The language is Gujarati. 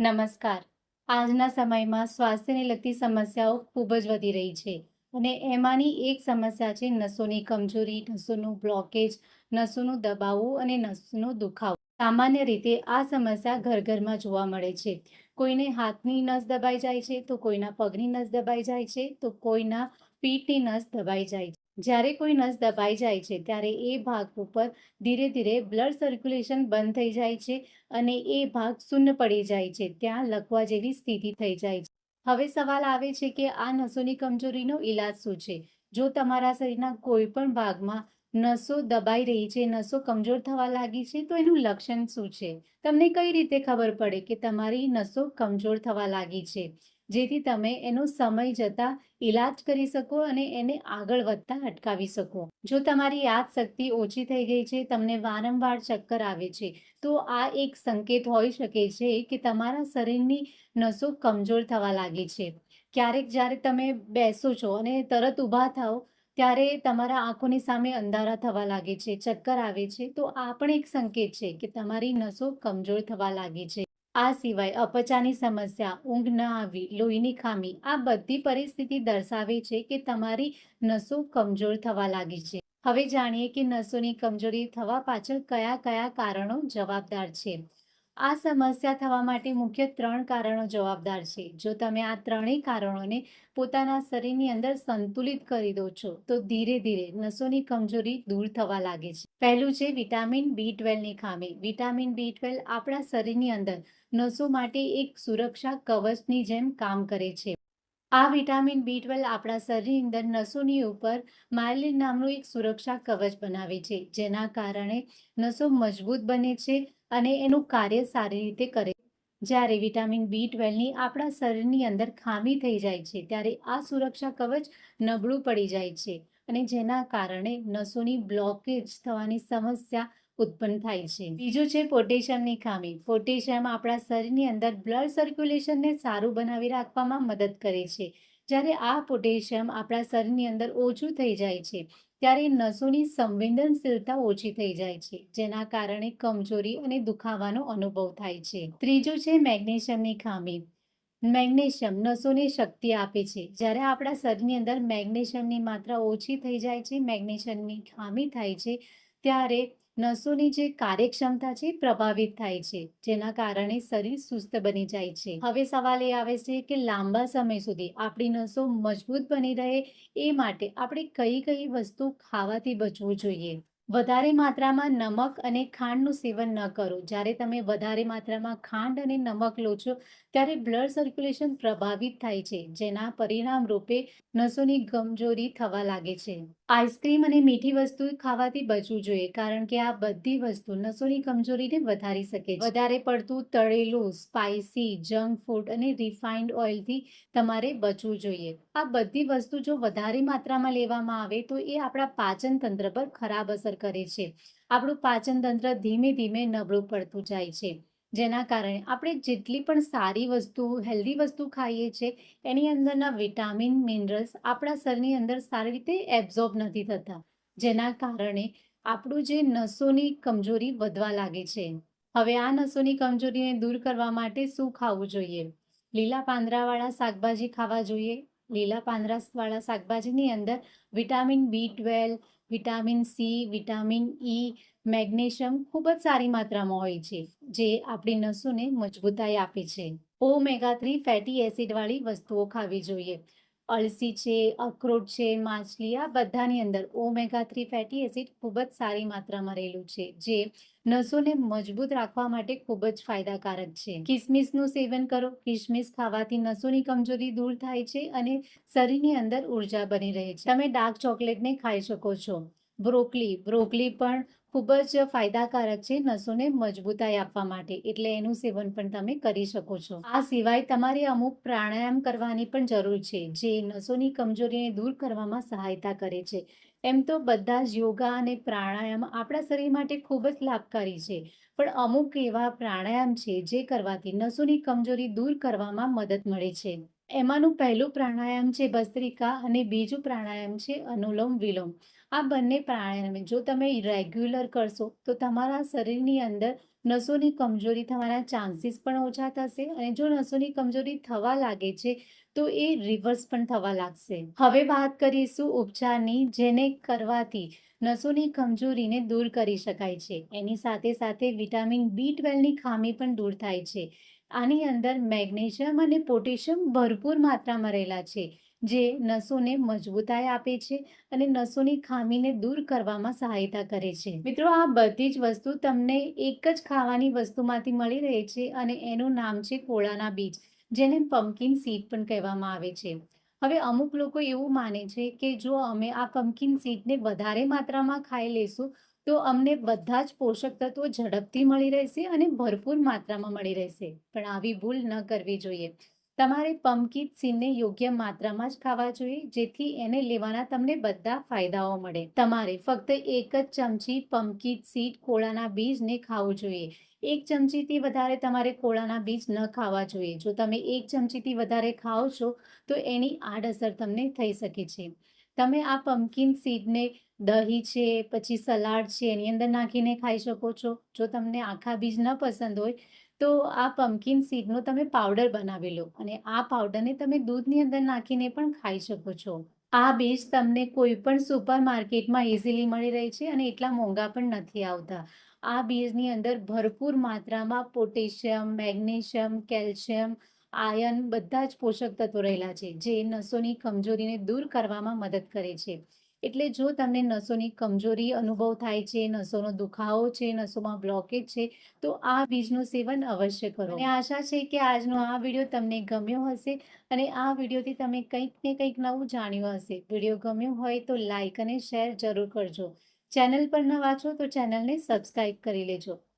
નમસ્કાર. આજના સમયમાં સ્વાસ્થ્યને લગતી સમસ્યાઓ ખૂબ જ વધી રહી છે અને એમાંની એક સમસ્યા છે નસોની કમજોરી, નસોનું બ્લોકેજ નસોનું દબાવવું અને નસનો દુખાવો. સામાન્ય રીતે આ સમસ્યા ઘર ઘરમાં જોવા મળે છે. કોઈને હાથની નસ દબાઈ જાય છે તો કોઈના પગની નસ દબાઈ જાય છે તો કોઈના પીઠની નસ દબાઈ જાય છે જ્યારે કોઈ નસ દબાઈ જાય છે, ત્યારે એ ભાગ ઉપર ધીરે ધીરે બ્લડ સર્ક્યુલેશન બંધ થઈ જાય છે અને એ ભાગ શૂન્ય પડી જાય છે. ત્યાં લકવા જેવી સ્થિતિ થઈ જાય છે. હવે સવાલ આવે છે કે આ નસોની કમજોરીનો ઈલાજ શું છે? જો તમારા શરીરના કોઈ પણ ભાગમાં નસો દબાઈ રહી છે, નસો કમજોર થવા લાગી છે, તો એનું લક્ષણ શું છે? તમને કઈ રીતે ખબર પડે કે તમારી નસો કમજોર થવા લાગી છે? જેથી તમે એનો સમય જતાં ઈલાજ કરી શકો અને એને આગળ વધતા અટકાવી શકો. જો તમારી યાદશક્તિ ઓછી થઈ ગઈ છે, તમને વારંવાર ચક્કર આવે છે, તો આ એક સંકેત હોઈ શકે છે કે તમારા શરીરની નસો કમજોર થવા લાગી છે. ક્યારેક જ્યારે તમે બેસો છો અને તરત ઊભા થાઓ, ત્યારે તમારા આંખોની સામે અંધારા થવા લાગે છે, ચક્કર આવે છે, તો આ પણ એક સંકેત છે કે તમારી નસો કમજોર થવા લાગી છે. આ સિવાય અપચાની સમસ્યા, ઊંઘ ન આવી, લોહીની ખામી, આ બધી પરિસ્થિતિ દર્શાવે છે કે તમારી નસો કમજોર થવા લાગી છે. હવે જાણીએ કે નસોની કમજોરી થવા પાછળ કયા કયા કારણો જવાબદાર છે. આ સમસ્યા થવા માટે મુખ્ય ત્રણ કારણો જવાબદાર છે. જો તમે આ ત્રણેય કારણોને પોતાના શરીરની અંદર સંતુલિત કરી દો છો, તો ધીરે ધીરે નસોની કમજોરી દૂર થવા લાગે છે. પહેલું છે વિટામિન બી ટ્વેલ્વની ખામી. વિટામિન બી ટ્વેલ્વ આપણા શરીરની અંદર નસો માટે એક સુરક્ષા કવચની જેમ કામ કરે છે. આ વિટામિન બી ટ્વેલ્વ આપણા શરીરની અંદર નસોની ઉપર માયલિન નામનું એક સુરક્ષા કવચ બનાવે છે, જેના કારણે નસો મજબૂત બને છે અને એનું કાર્ય સારી રીતે કરે. જ્યારે વિટામિન બી ટ્વેલ્વની આપણા શરીરની અંદર ખામી થઈ જાય છે, ત્યારે આ સુરક્ષા કવચ નબળું પડી જાય છે અને જેના કારણે નસોની બ્લોકેજ થવાની સમસ્યા ઉત્પન્ન થાય છે. બીજું છે પોટેશિયમની ખામી. પોટેશિયમ આપણા શરીરની અંદર બ્લડ સર્ક્યુલેશનને સારું બનાવી રાખવામાં મદદ કરે છે. જ્યારે આ પોટેશિયમ આપણા શરીરની અંદર ઓછું થઈ જાય છે ત્યારે નસોની સંવેદનશીલતા ઓછી થઈ જાય છે, જેના કારણે કમજોરી અને દુખાવાનો અનુભવ થાય છે. ત્રીજું છે મેગ્નેશિયમની ખામી. મેગ્નેશિયમ નસોને શક્તિ આપે છે. જ્યારે આપણા શરીરની અંદર મેગ્નેશિયમની માત્રા ઓછી થઈ જાય છે, મેગ્નેશિયમની ખામી થાય છે, ત્યારે નસોની જે કાર્યક્ષમતા છે પ્રભાવિત થાય છે, જેના કારણે શરીર સુસ્ત બની જાય છે. હવે સવાલ એ આવે છે કે લાંબા સમય સુધી આપણી નસો મજબૂત બની રહે એ માટે આપણે કઈ કઈ વસ્તુ ખાવાથી બચવું જોઈએ? વધારે માત્રામાં નમક અને ખાંડનું સેવન ન કરો. જ્યારે તમે વધારે માત્રામાં ખાંડ અને નમક લો છો, ત્યારે બ્લડ સર્ક્યુલેશન પ્રભાવિત થાય છે, જેના પરિણામ રૂપે નસોની કમજોરી થવા લાગે છે. આઈસ્ક્રીમ અને મીઠી વસ્તુ ખાવાથી બચવું જોઈએ, કારણ કે આ બધી વસ્તુ નસોની કમજોરીને વધારી શકે છે. વધારે પડતું તળેલું સ્પાઇસી જંક ફૂડ અને રિફાઇન્ડ ઓઇલથી તમારે બચવું જોઈએ. આ બધી વસ્તુ જો વધારે માત્રામાં લેવામાં આવે, તો એ આપણા પાચન તંત્ર પર ખરાબ અસર કરે છે. આપણું પાચન તંત્ર ધીમે ધીમે નબળું પડતું જાય છે. જેના કારણે આપણે જેટલી પણ સારી વસ્તુ હેલ્ધી વસ્તુ ખાઈએ છીએ એની અંદરના વિટામિન મિનરલ્સ આપણા શરીરની અંદર સારી રીતે એબ્ઝોર્બ નથી થતા. જેના કારણે આપણું જે નસોની કમજોરી વધવા લાગે છે. હવે આ નસોની કમજોરીને દૂર કરવા માટે શું ખાવું જોઈએ? લીલા પાંદરાવાળા શાકભાજી ખાવા જોઈએ. લીલા પાંદરાવાળા શાકભાજીની અંદર vitamin B twelve vitamin C, vitamin E, magnesium ખૂબ જ સારી માત્રામાં હોય છે, જે આપણી નસોને મજબૂતાઈ આપે છે. ઓમેગા થ્રી ફેટી એસિડવાળી વસ્તુઓ ખાવી જોઈએ. અળસી છે, અખરોટ છે, માછલી, આ બધાની અંદર ઓમેગા થ્રી ફેટી એસિડ ખૂબ જ સારી માત્રામાં રહેલું છે, જે નસોને મજબૂત રાખવા માટે ખૂબ જ ફાયદાકારક છે. કિસમિસનું સેવન કરો, કિસમિસ ખાવાથી નસોની કમજોરી દૂર થાય છે અને શરીરની અંદર ઊર્જા બની રહે છે. તમે ડાર્ક ચોકલેટને ખાઈ શકો છો. બ્રોકલી બ્રોકલી પણ ખૂબ જ ફાયદાકારક છે નસોને મજબૂતાઈ આપવા માટે, એટલે એનું સેવન પણ તમે કરી શકો છો. આ સિવાય તમારે અમુક પ્રાણાયામ કરવાની પણ જરૂર છે, જે નસોની કમજોરીને દૂર કરવામાં સહાયતા કરે છે. એમ તો બધા જ યોગા અને પ્રાણાયામ આપણા શરીર માટે ખૂબ જ લાભકારી છે, પણ અમુક એવા પ્રાણાયામ છે જે કરવાથી નસોની કમજોરી દૂર કરવામાં મદદ મળે છે. એમાંનું પહેલું પ્રાણાયામ છે ભસ્ત્રિકા અને બીજું પ્રાણાયામ છે અનુલોમ વિલોમ. આ બંને પ્રાણાયામ જો તમે રેગ્યુલર કરશો, તો તમારા શરીરની અંદર નસોની કમજોરી થવાના ચાન્સીસ પણ ઓછા થશે અને જો નસોની કમજોરી થવા લાગે છે, તો એ રિવર્સ પણ થવા લાગશે. હવે વાત કરીશું ઉપચારની, જેને કરવાથી નસોની કમજોરીને દૂર કરી શકાય છે. એની સાથે સાથે વિટામિન બી ટ્વેલ્વની ખામી પણ દૂર થાય છે. આની અંદર મેગ્નેશિયમ અને પોટેશિયમ ભરપૂર માત્રામાં રહેલા છે, જે નસોને મજબૂતાઈ આપે છે અને નસોની ખામીને દૂર કરવામાં સહાયતા કરે છે. મિત્રો, આ બધી જ વસ્તુ તમને એક જ ખાવાની વસ્તુમાંથી મળી રહે છે અને એનું નામ છે કોળાના બીજ, જેને પમ્પકિન સીડ પણ કહેવામાં આવે છે. હવે અમુક લોકો એવું માને છે કે જો અમે આ પમ્પકિન સીડને વધારે માત્રામાં ખાઈ લેશું તો અમને બધા જ પોષક તત્વો ઝડપથી મળી રહેશે અને ભરપૂર માત્રામાં મળી રહેશે. પણ આવી ભૂલ ન કરવી જોઈએ. તમારે પમ્પકિન સીનને યોગ્ય માત્રામાં જ ખાવા જોઈએ, જેથી એને લેવાના તમને બધા ફાયદાઓ મળે. તમારે ફક્ત એક જ ચમચી પમ્પકિન સીડ કોળાના બીજને ખાવું જોઈએ. એક ચમચીથી વધારે તમારે કોળાના બીજ ન ખાવા જોઈએ. જો તમે એક ચમચીથી વધારે ખાઓ છો, તો એની આડઅસર તમને થઈ શકે છે. તમે આ પમ્પકિન સીડને દહીં છે, પછી સલાડ છે, એની અંદર નાખીને ખાઈ શકો છો. જો તમને આખા બીજ ન પસંદ હોય, તો આ પમ્પકિન સીડનો તમે પાવડર બનાવી લો અને આ પાવડરને તમે દૂધની અંદર નાખીને પણ ખાઈ શકો છો. આ બીજ તમને કોઈ પણ સુપર માર્કેટમાં ઇઝીલી મળી રહી છે અને એટલા મોંઘા પણ નથી આવતા. આ બીજની અંદર ભરપૂર માત્રામાં પોટેશિયમ, મેગ્નેશિયમ, કેલ્શિયમ આયર્ન બધા જ પોષક તત્વો રહેલા છે, જે નસોની કમજોરીને દૂર કરવામાં મદદ કરે છે. એટલે જો તમને નસોની કમજોરી અનુભવ થાય છે, નસોનો દુખાવો છે, નસોમાં બ્લોકેજ છે, તો આ બીજનું સેવન અવશ્ય કરો. અને આશા છે કે આજનો આ વીડિયો તમને ગમ્યો હશે અને આ વિડીયોથી તમે કંઈક ને કંઈક નવું જાણ્યું હશે. વીડિયો ગમ્યો હોય તો લાઇક અને શેર જરૂર કરજો. ચેનલ પર નવા છો તો ચેનલને સબસ્ક્રાઈબ કરી લેજો.